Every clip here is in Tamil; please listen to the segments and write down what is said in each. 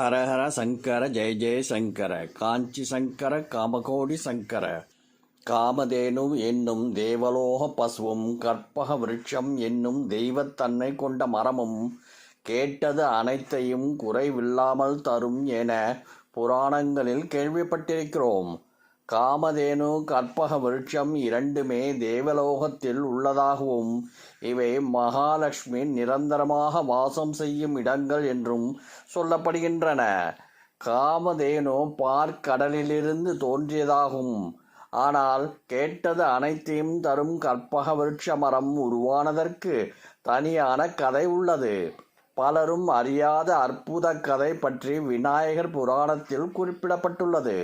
ஹரஹர சங்கர ஜெய ஜெய சங்கர. காஞ்சி சங்கர காமகோடி சங்கர. காமதேனு என்னும் தேவலோக பசுவும் கற்பக விருட்சம் என்னும் தெய்வத்தன்மை கொண்ட மரமும் கேட்டது அனைத்தையும் குறைவில்லாமல் தரும் என புராணங்களில் கேள்விப்பட்டிருக்கிறோம். காமதேனு கற்பக விருட்சம் இரண்டுமே தேவலோகத்தில் உள்ளதாகவும் இவை மகாலட்சுமி நிரந்தரமாக வாசம் செய்யும் இடங்கள் என்றும் சொல்லப்படுகின்றன. காமதேனு பார்க்கடலிலிருந்து தோன்றியதாகும். ஆனால் கேட்டது அனைத்தையும் தரும் கற்பக விருட்ச மரம் உருவானதற்கு தனியான கதை உள்ளது. பலரும் அறியாத அற்புத கதை பற்றி விநாயகர் புராணத்தில் குறிப்பிடப்பட்டுள்ளது.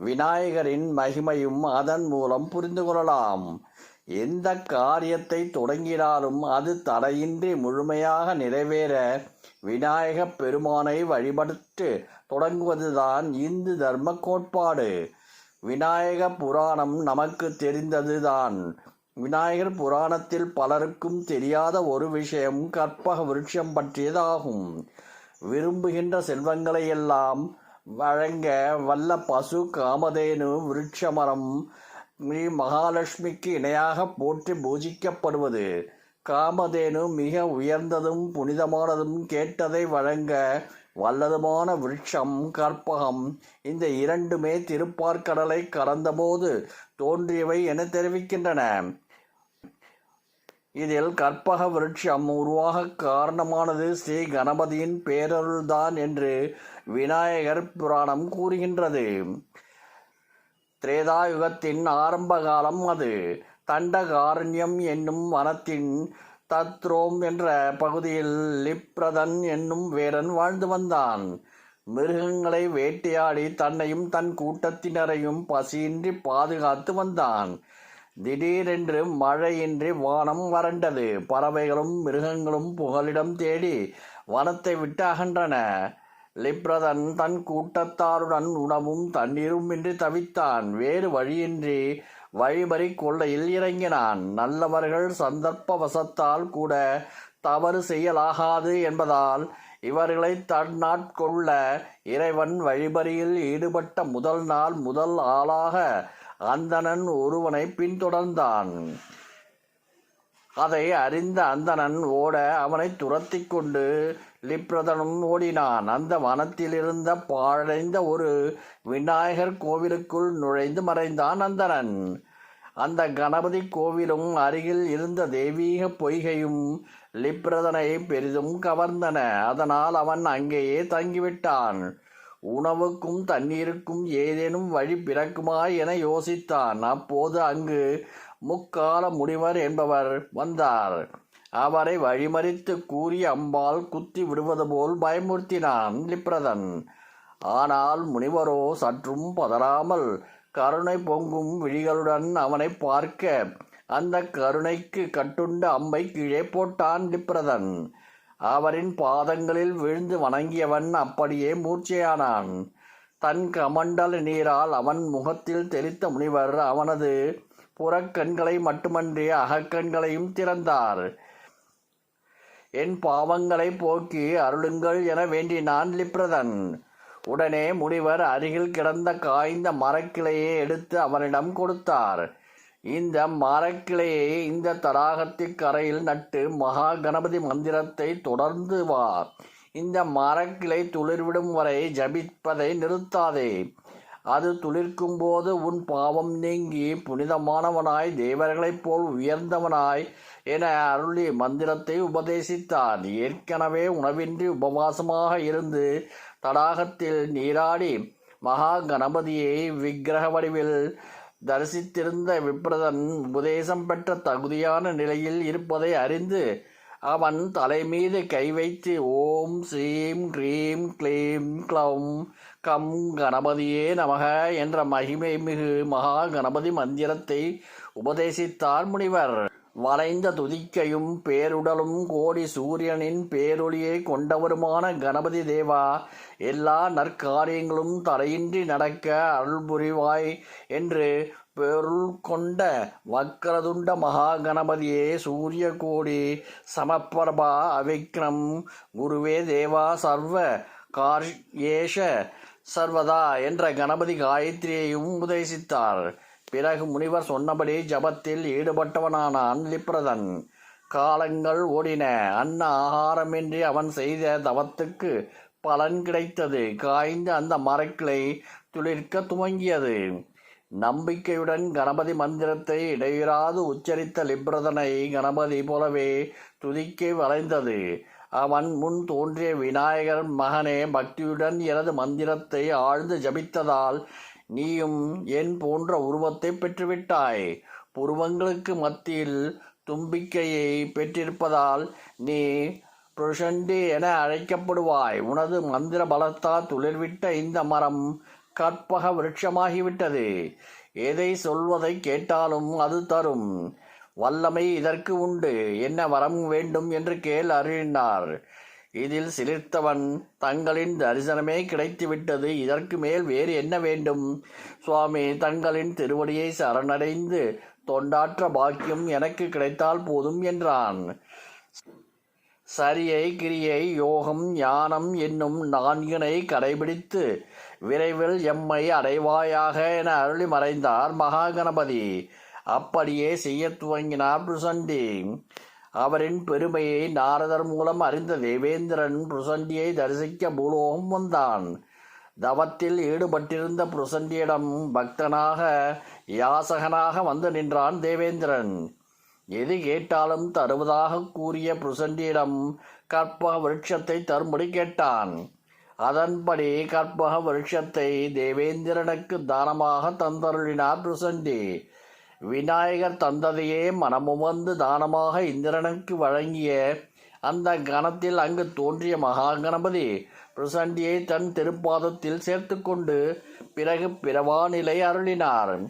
விநாயகரின் மகிமையும் அதன் மூலம் புரிந்து கொள்ளலாம். எந்த காரியத்தை தொடங்கினாலும் அது தடையின்றி முழுமையாக நிறைவேற விநாயக பெருமானை வழிபட்டு தொடங்குவதுதான் இந்து தர்ம கோட்பாடு. விநாயக புராணம் நமக்கு தெரிந்ததுதான். விநாயகர் புராணத்தில் பலருக்கும் தெரியாத ஒரு விஷயம் கற்பக விருட்சம் பற்றியதாகும். விரும்புகின்ற செல்வங்களை எல்லாம் வழங்க வல்ல பசு காமதேனு விருட்சமரம் ஸ்ரீ மகாலட்சுமிக்கு இணையாக போற்றி பூஜிக்கப்படுவது. காமதேனு மிக உயர்ந்ததும் புனிதமானதும் கேட்டதை வழங்க வல்லதுமான விருட்சம் கற்பகம் இந்த இரண்டுமே திருப்பார்கடலை கடந்தபோது தோன்றியவை என தெரிவிக்கின்றன. இதில் கற்பக விருட்சம் உருவாக காரணமானது ஸ்ரீ கணபதியின் பேரருள்தான் என்று விநாயகர் புராணம் கூறுகின்றது. திரேதாயுகத்தின் ஆரம்ப காலம் அது. தண்டகாரண்யம் என்னும் வனத்தின் தத்ரோம் என்ற பகுதியில் லிப்ரதன் என்னும் வேடன் வாழ்ந்து வந்தான். மிருகங்களை வேட்டையாடி தன்னையும் தன் கூட்டத்தினரையும் பசியின்றி பாதுகாத்து வந்தான். திடீரென்று மழையின்றி வானம் வறண்டது. பறவைகளும் மிருகங்களும் புகலிடம் தேடி வனத்தை விட்டு அகன்றன. லிப்ரதன் தன் கூட்டத்தாருடன் உணவும் தண்ணீரும் இன்றி தவித்தான். வேறு வழியின்றி வழிபறி கொள்ளையில் இறங்கினான். நல்லவர்கள் சந்தர்ப்ப வசத்தால் கூட தவறு செய்யலாகாது என்பதால் இவர்களை தன்னாட்கொள்ள இறைவன் வழிபறியில் ஈடுபட்ட முதல் நாள் முதல் ஆளாக அந்தணன் ஒருவனை பின்தொடர்ந்தான். அதை அறிந்த அந்தணன் ஓட அவனை துரத்தி கொண்டு லிப்ரதனும் ஓடினான். அந்த வனத்திலிருந்த பாழடைந்த ஒரு விநாயகர் கோவிலுக்குள் நுழைந்து மறைந்தான் அந்தணன். அந்த கணபதி கோவிலும் அருகில் இருந்த தெய்வீக பொய்கையும் லிப்ரதனை பெரிதும் கவர்ந்தன. அதனால் அவன் அங்கேயே தங்கிவிட்டான். உணவுக்கும் தண்ணீருக்கும் ஏதேனும் வழி பிறக்குமா என யோசித்தான். அப்போது அங்கு முக்கால முனிவர் என்பவர் வந்தார். அவரை வழிமறித்து கூறி அம்பால் குத்தி விடுவது போல் பயமுறுத்தினான் லிப்ரதன். ஆனால் முனிவரோ சற்றும் பதறாமல் கருணை பொங்கும் விழிகளுடன் அவனை பார்க்க அந்த கருணைக்கு கட்டுண்ட அம்பை கீழே போட்டான் லிப்ரதன். அவரின் பாதங்களில் விழுந்து வணங்கியவன் அப்படியே மூர்ச்சையானான். தன் கமண்டல நீரால் அவன் முகத்தில் தெளித்த முனிவர் அவனது புறக்கண்களை மட்டுமன்றி அகக்கண்களையும் திறந்தார். என் பாவங்களை போக்கி அருளுங்கள் என வேண்டினான் லிப்ரதன். உடனே முனிவர் அருகில் கிடந்த காய்ந்த மரக்கிளையை எடுத்து அவனிடம் கொடுத்தார். இந்த மரக்கிளையை இந்த தடாகத்தின் கரையில் நட்டு மகா கணபதி மந்திரத்தை தொடர்ந்து வா இந்த மரக்கிளை துளிர்விடும் வரை ஜபிப்பதை நிறுத்தாதே. அது துளிர்க்கும் போது உன் பாவம் நீங்கி புனிதமானவனாய் தேவர்களைப் போல் உயர்ந்தவனாய் என அருளி மந்திரத்தை உபதேசித்தான் ஏற்கனவே உணவின்றி உபவாசமாக இருந்து தடாகத்தில் நீராடி மகா கணபதியை விக்கிரக வடிவில் தரிசித்திருந்த விப்ரதன் உபதேசம் பெற்ற தகுதியான நிலையில் இருப்பதை அறிந்து அவன் தலைமீது கை வைத்து ஓம் ஸ்ரீம் க்ரீம் க்ளீம் க்ளம் கம் கணபதியே நமக என்ற மகிமை மிகு மகா கணபதி மந்திரத்தை உபதேசித்தார் முனிவர். வளைந்த துதிக்கையும் பேருடலும் கோடி சூரியனின் பேரொளியை கொண்டவருமான கணபதி தேவா எல்லா நற்காரியங்களும் தடையின்றி நடக்க அருள் புரிவாய் என்று பொருள் கொண்ட வக்கரதுண்ட மகா கணபதியே சூரிய கோடி சமப்பிரபா அவிக்ரம். குருவே தேவா சர்வ கார்யேஷ சர்வதா என்ற கணபதி காயத்ரியையும் உபதேசித்தார். பிறகு முனிவர் சொன்னபடி ஜபத்தில் ஈடுபட்டவனானான் லிப்ரதன். காலங்கள் ஓடின. அன்ன ஆகாரமின்றி அவன் செய்த தவத்துக்கு பலன் கிடைத்தது. காய்ந்த அந்த மரக்கிளை துளிர்க்க துவங்கியது. நம்பிக்கையுடன் கணபதி மந்திரத்தை இடையிறாது உச்சரித்த லிப்ரதனை கணபதி போலவே துதிக்க வளைந்தது. அவன் முன் தோன்றிய விநாயகர் மகனே பக்தியுடன் எனது மந்திரத்தை ஆழ்ந்து ஜபித்ததால் நீயும் என் போன்ற உருவத்தை பெற்றுவிட்டாய். புருவங்களுக்கு மத்தியில் தும்பிக்கையை பெற்றிருப்பதால் நீ புருஷண்டி என அழைக்கப்படுவாய். உனது மந்திர பலத்தால் துளிர்விட்ட இந்த மரம் கற்பக விருட்சமாகிவிட்டது. எதை சொல்வதை கேட்டாலும் அது தரும். வல்லமை இதற்கு உண்டு. என்ன வரம் வேண்டும் என்று கேள் அருளினார். இதில் சிலிர்த்தவன் தங்களின் தரிசனமே கிடைத்துவிட்டது. இதற்கு மேல் வேறு என்ன வேண்டும்? சுவாமி தங்களின் திருவடியை சரணடைந்து தொண்டாற்ற பாக்கியம் எனக்கு கிடைத்தால் போதும் என்றான். சரியை கிரியை யோகம் ஞானம் என்னும் நான்கினை கடைபிடித்து விரைவில் எம்மை அடைவாயாக என அருளி மறைந்தார் மகாகணபதி. அப்படியே செய்ய துவங்கினார் பிரசண்டி அவரின் பெருமையை நாரதர் மூலம் அறிந்த தேவேந்திரன் புருசண்டியை தரிசிக்க பூலோகம் வந்தான். தவத்தில் ஈடுபட்டிருந்த புருசண்டியிடம் பக்தனாக யாசகனாக வந்து நின்றான் தேவேந்திரன். எது கேட்டாலும் தருவதாக கூறிய புருசண்டியிடம் கற்பக விருட்சத்தை தரும்படி கேட்டான். அதன்படி கற்பக விருட்சத்தை தேவேந்திரனுக்கு தானமாக தந்தருளினார் புருசண்டி. விநாயகர் தந்ததையே மனமுமந்து தானமாக இந்திரனுக்கு வழங்கிய அந்த கணத்தில் அங்கு தோன்றிய மகா கணபதி பிரசண்டியை தன் திருப்பாதத்தில் சேர்த்துக்கொண்டு பிறகு பிறவா நிலை அருளினார்.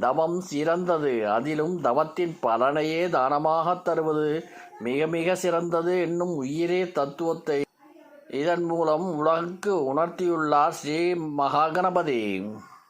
தவம் சிறந்தது. அதிலும் தவத்தின் பலனையே தானமாகத் தருவது மிக மிக சிறந்தது என்னும் உயிரே தத்துவத்தை இதன் மூலம் உலகுக்கு உணர்த்தியுள்ளார் ஸ்ரீ மகாகணபதி.